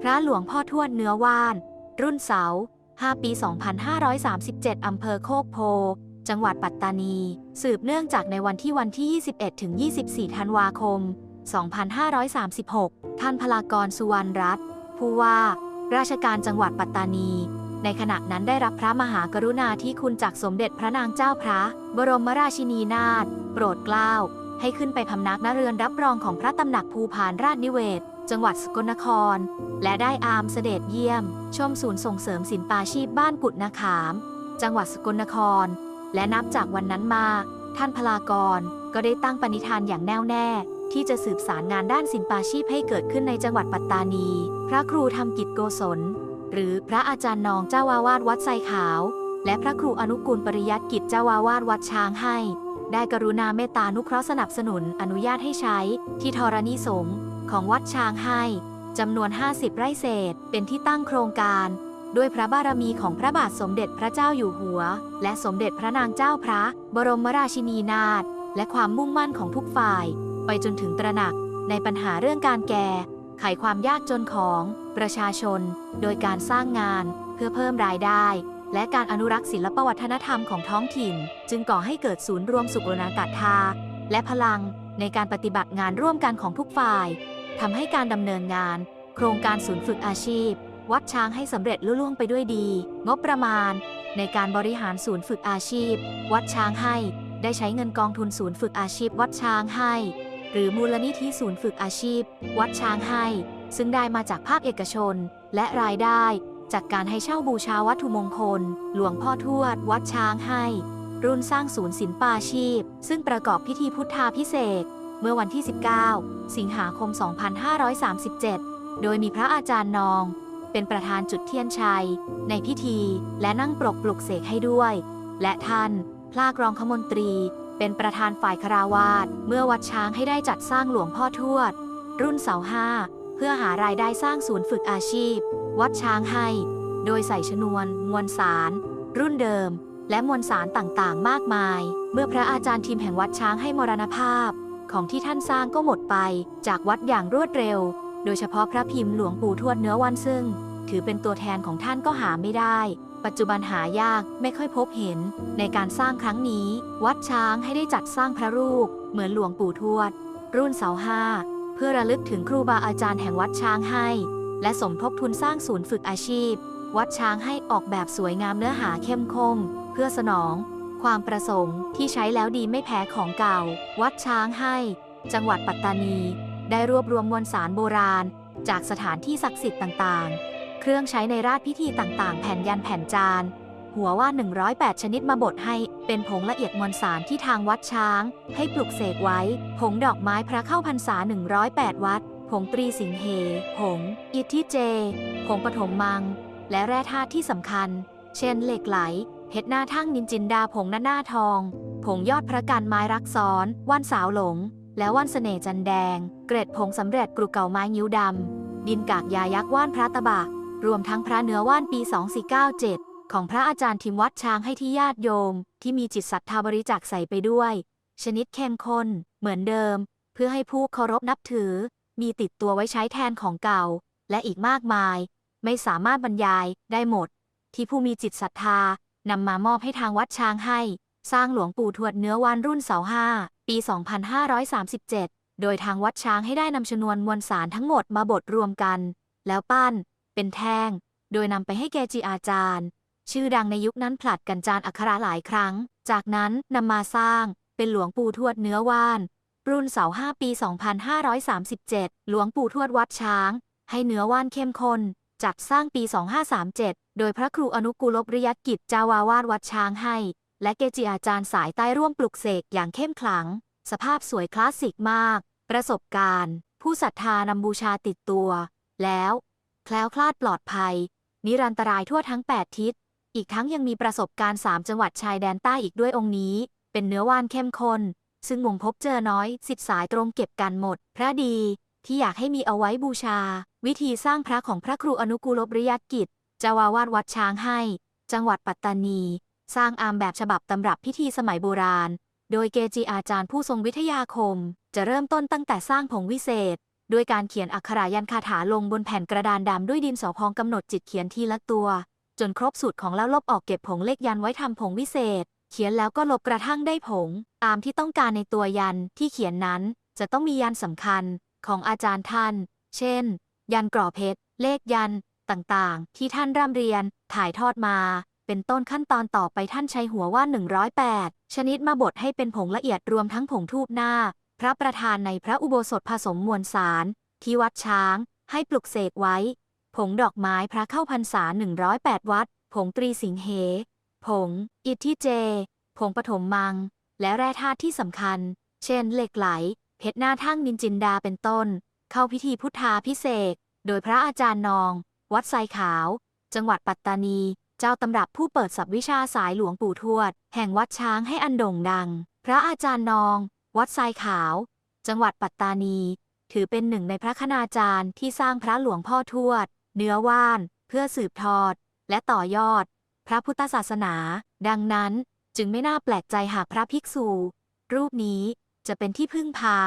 พระหลวงพ่อทวดเนื้อว่าน รุ่นเสา 5 ปี 2537 อำเภอโคกโพ จังหวัดปัตตานี สืบเนื่องจากในวันที่วันที่ 21 ถึง 24 ธันวาคม 2536 ท่านพลากรสุวรรณรัตน์ผู้ว่า ราชการจังหวัดปัตตานี ในขณะนั้นได้รับพระมหากรุณาธิคุณจากสมเด็จพระนางเจ้าพระ บรมราชินีนาถ โปรดเกล้า ให้ขึ้นไปพำนักณเรือนรับรองของพระตำหนักภูพานราชนิเวศ จังหวัดสกลนคร และได้อามเสด็จเยี่ยม ชมศูนย์ส่งเสริมศิลปาชีพบ้านกุดนาขาม จังหวัดสกลนคร และนับจากวันนั้นมา ท่านพลากรก็ได้ตั้งปณิธานอย่างแน่วแน่ ที่จะสืบสารงานด้านศิลปาชีพให้เกิดขึ้นในจังหวัดปัตตานี พระครูธรรมกิจโกศล หรือพระอาจารย์นองเจ้าวาวาดวัดไซขาว และพระครูอนุกูลปริยัติกิจเจ้าวาวาดวัดช้างให้ ได้กรุณาเมตตานุเคราะห์สนับสนุนอนุญาตให้ใช้ที่ธรณีสงฆ์ของวัดช้างให้จำนวน 50 ไร่เศษ เป็นที่ตั้งโครงการ ด้วยพระบารมีของพระบาทสมเด็จพระเจ้าอยู่หัว และสมเด็จพระนางเจ้าพระ บรมราชินีนาถและความมุ่งมั่นของทุกฝ่าย ไปจนถึงตระหนักในปัญหาเรื่องการแก่ ไขความยากจนของประชาชน โดยการสร้างงานเพื่อเพิ่มรายได้ และการอนุรักษ์ศิลปวัฒนธรรมของท้องถิ่น จึงก่อให้เกิดศูนย์รวมสุขนากาศาและพลังในการปฏิบัติงานร่วมกันของทุกฝ่ายทำให้การดำเนินงาน โครงการศูนย์ฝึกอาชีพ วัดช้างให้สำเร็จลุล่วงไปด้วยดี งบประมาณ ในการบริหารศูนย์ฝึกอาชีพ วัดช้างให้ ได้ใช้เงินกองทุนศูนย์ฝึกอาชีพ วัดช้างให้ หรือมูลนิธิศูนย์ฝึกอาชีพ วัดช้างให้ ซึ่งได้มาจากภาคเอกชน และรายได้ จากการให้เช่าบูชาวัตถุมงคล หลวงพ่อทวด วัดช้างให้ รุ่นสร้างศูนย์ศิลปาชีพ ซึ่งประกอบพิธีพุทธาพิเศษเมื่อวันที่ 19 สิงหาคม 2537 โดยมีพระอาจารย์นอง เป็นประธานจุดเทียนชัย ในพิธีและนั่งปรกปลุกเสกให้ด้วย และท่านพลากรองขมนตรี เป็นประธานฝ่ายคาราวาสเมื่อวัดช้างให้ได้จัดสร้างหลวงพ่อทวด รุ่นเสาห้า พื่อหารายได้สร้างศูนย์ฝึกอาชีพ วัดช้างให้ โดยใส่ชนวน มวลสาร รุ่นเดิม และมวลสารต่างๆ มากมาย เมื่อพระอาจารย์ทีมแห่งวัดช้างให้มรณภาพ ของที่ท่านสร้างก็หมดไป จากวัดอย่างรวดเร็ว โดยเฉพาะพระพิมพ์หลวงปู่ทวดเนื้อวันซึ่ง ถือเป็นตัวแทนของท่านก็หาไม่ได้ปัจจุบันหายากไม่ค่อยพบเห็น ในการสร้างครั้งนี้ วัดช้างให้ได้จัดสร้างพระรูป เหมือนหลวงปู่ทวด รุ่นเสาห้า พื่อระลึกถึงครูบาอาจารย์แห่งวัดช้างให้ และสมทบทุนสร้างศูนย์ฝึกอาชีพ วัดช้างให้ออกแบบสวยงามเนื้อหาเข้มข้นเพื่อสนอง ความประสงค์ที่ใช้แล้วดีไม่แพ้ของเก่า วัดช้างให้ จังหวัดปัตตานี ได้รวบรวมมวลสารโบราณ จากสถานที่ศักดิ์สิทธิ์ต่างๆ เครื่องใช้ในราชพิธีต่างๆ แผ่นยันแผ่นจาน หัวว่า 108 ชนิดมาบดให้ เป็นผงละเอียดมวลสารที่ทางวัดช้าง ให้ปลุกเสกไว้ ผงดอกไม้พระเข้าพรรษา 108 วัด ผงตรีสิงเห ผง อิทธิเจ ผงปฐมมัง และแร่ธาตุที่สำคัญ เช่นเหล็กไหลเพชรหน้าทั่งนินจินดาผงหน้าหน้าทอง ผงยอดพระกันไม้รักซ้อน ว่านสาวหลง และว่านเสน่จันแดง เกร็ดผงสำเร็จกรุเก่าไม้ยิ้วดำดินกากยายักษ์ว่านพระตะบะรวมทั้งพระเนื้อว่านปี 2497 ของพระอาจารย์ทิมวัดช้างให้ที่ญาติโยม ที่มีจิตศรัทธาบริจาคใส่ไปด้วย ชนิดเข้มข้น เหมือนเดิม เพื่อให้ผู้เคารพนับถือ มีติดตัวไว้ใช้แทนของเก่า และอีกมากมาย ไม่สามารถบรรยายได้หมด ที่ผู้มีจิตศรัทธานำมามอบให้ทางวัดช้างให้ สร้างหลวงปู่ทวดเนื้อวานรุ่นเสาห้าปี 2537 โดยทางวัดช้างให้ได้นำชนวนมวลสารทั้งหมดมาบดรวมกัน แล้วปั้น เป็นแท่ง โดยนำไปให้แกจิอาจารย์ ชื่อดังในยุคนั้นผลัดกันจานอักขระหลายครั้ง จากนั้นนำมาสร้างเป็นหลวงปู่ทวดเนื้อว่าน รุ่นเสาห้าปี 2537 หลวงปู่ทวดวัดช้าง ให้เนื้อว่านเข้มข้นจัดสร้างปี 2537 โดยพระครูอนุกูลบริยัตกิจจาวาวาดวัดช้างให้ และเกจิอาจารย์สายใต้ร่วมปลุกเสกอย่างเข้มขลัง สภาพสวยคลาสสิกมาก ประสบการณ์ ผู้ศรัทธานำบูชาติดตัว แล้ว แคล้วคลาดปลอดภัย นิรันตรายทั่วทั้ง 8 ทิศ อีกทั้งยังมีประสบการณ์ 3 จังหวัดชายแดนใต้อีกด้วยองค์นี้ เป็นเนื้อว่านเข้มข้น ซึ่งมงพบเจอน้อย สิทธิสายตรงเก็บกันหมด พระดี ที่อยากให้มีเอาไว้บูชา วิธีสร้างพระของพระครูอนุกูลบริยัตกิจจาวาวาดวัดช้างให้ จังหวัดปัตตานี สร้างอามแบบฉบับตำรับพิธีสมัยโบราณ โดยเกจิอาจารย์ผู้ทรงวิทยาคม จะเริ่มต้นตั้งแต่สร้างผงวิเศษด้วยการเขียนอักขรายันคาถาลงบนแผ่นกระดานดำด้วยดินสอพองกำหนดจิตเขียนทีละตัว จนครบสูตรของแล้วลบออกเก็บผงเลขยันไว้ทำผงวิเศษ เขียนแล้วก็ลบกระทั่งได้ผง ตามที่ต้องการในตัวยันที่เขียนนั้น จะต้องมียันสำคัญของอาจารย์ท่าน เช่น ยันกรอเพชร เลขยัน ต่างๆ ที่ท่านร่ำเรียน ถ่ายทอดมา เป็นต้นขั้นตอนต่อไปท่านใช้หัวว่า 108 ชนิดมาบดให้เป็นผงละเอียดรวมทั้งผงทูบหน้า พระประธานในพระอุโบสถผสมมวลสาร ที่วัดช้าง ให้ปลุกเสกไว้ ผงดอกไม้พระเข้าพรรษา 108 วัด ผงตรีสิงเห ผง อิทธิเจ ผงปฐมมัง และแร่ธาตุที่สำคัญ เช่น เหล็กไหล เพชรหน้าทั่งนินจินดาเป็นต้น เข้าพิธีพุทธาพิเศษ โดยพระอาจารย์นอง วัดไซขาว จังหวัดปัตตานี เจ้าตำรับผู้เปิดสับวิชาสายหลวงปู่ทวด แห่งวัดช้างให้อันโด่งดัง พระอาจารย์นอง วัดไซขาว จังหวัดปัตตานี ถือเป็นหนึ่งในพระคณาจารย์ที่สร้างพระหลวงพ่อทวด เนื้อว่าน เพื่อสืบทอด และต่อยอด พระพุทธศาสนา ดังนั้นจึงไม่น่าแปลกใจหากพระภิกษุ รูปนี้จะเป็นที่พึ่งพา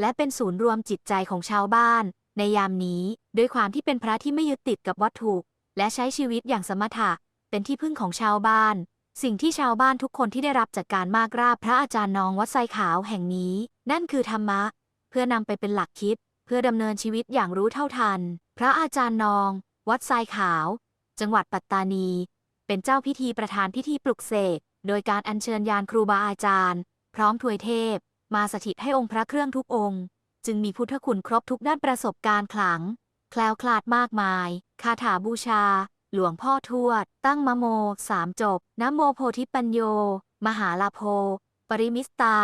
และเป็นศูนย์รวมจิตใจของชาวบ้าน ในยามนี้ด้วยความที่เป็นพระที่ไม่ยึดติดกับวัตถุ และใช้ชีวิตอย่างสมถะ เป็นที่พึ่งของชาวบ้าน สิ่งที่ชาวบ้านทุกคนที่ได้รับจากการมากราบพระอาจารย์นองวัดไซขาวแห่งนี้ นั่นคือธรรมะ เพื่อนำไปเป็นหลักคิด เพื่อดำเนินชีวิตอย่างรู้เท่าทัน พระอาจารย์นอง วัดทรายขาว จังหวัดปัตตานี เป็นเจ้าพิธีประธานพิธีปลุกเสก โดยการอัญเชิญยานครูบาอาจารย์ พร้อมถวยเทพ มาสถิตให้องค์พระเครื่องทุกองค์ จึงมีพุทธคุณครบทุกด้านประสบการณ์ขลัง แคล้วคลาดมากมาย คาถาบูชา หลวงพ่อทวด ตั้งมโมสามจบนโมโพธิปัญโย มหาลาโภปริมิสตา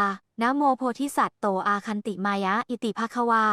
นโมโพธิสัตโตอาคันติมายะ อิติภควา